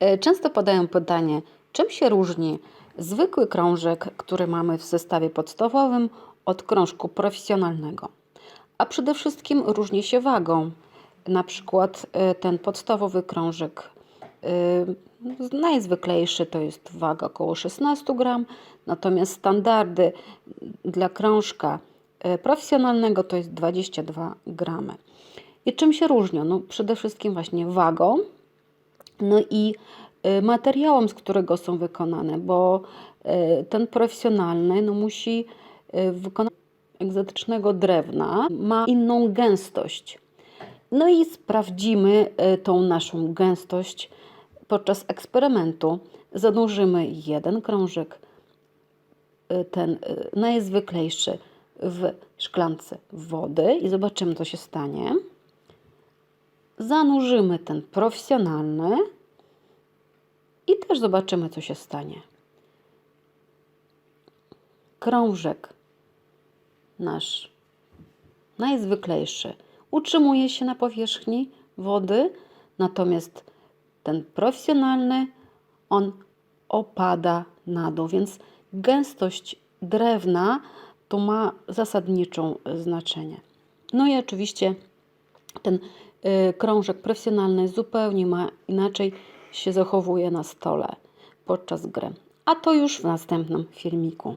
E, Często padają pytanie, czym się różni zwykły krążek, który mamy w zestawie podstawowym, od krążku profesjonalnego. A przede wszystkim różni się wagą. Na przykład e, ten podstawowy krążek e, najzwyklejszy to jest waga około 16 gram, natomiast standardy dla krążka profesjonalnego to jest 22 gramy. I czym się różnią? No przede wszystkim właśnie wagą, no i y, materiałem, z którego są wykonane, bo y, ten profesjonalny no musi y, wykonać egzotycznego drewna, ma inną gęstość. No i sprawdzimy tą naszą gęstość podczas eksperymentu. Zanurzymy jeden krążek, ten najzwyklejszy, w szklance wody i zobaczymy, co się stanie. Zanurzymy ten profesjonalny i też zobaczymy, co się stanie. Krążek nasz najzwyklejszy utrzymuje się na powierzchni wody, natomiast ten profesjonalny on opada na dół, więc gęstość drewna to ma zasadniczą znaczenie. No i oczywiście ten y, krążek profesjonalny zupełnie ma inaczej się zachowuje na stole podczas gry. A to już w następnym filmiku.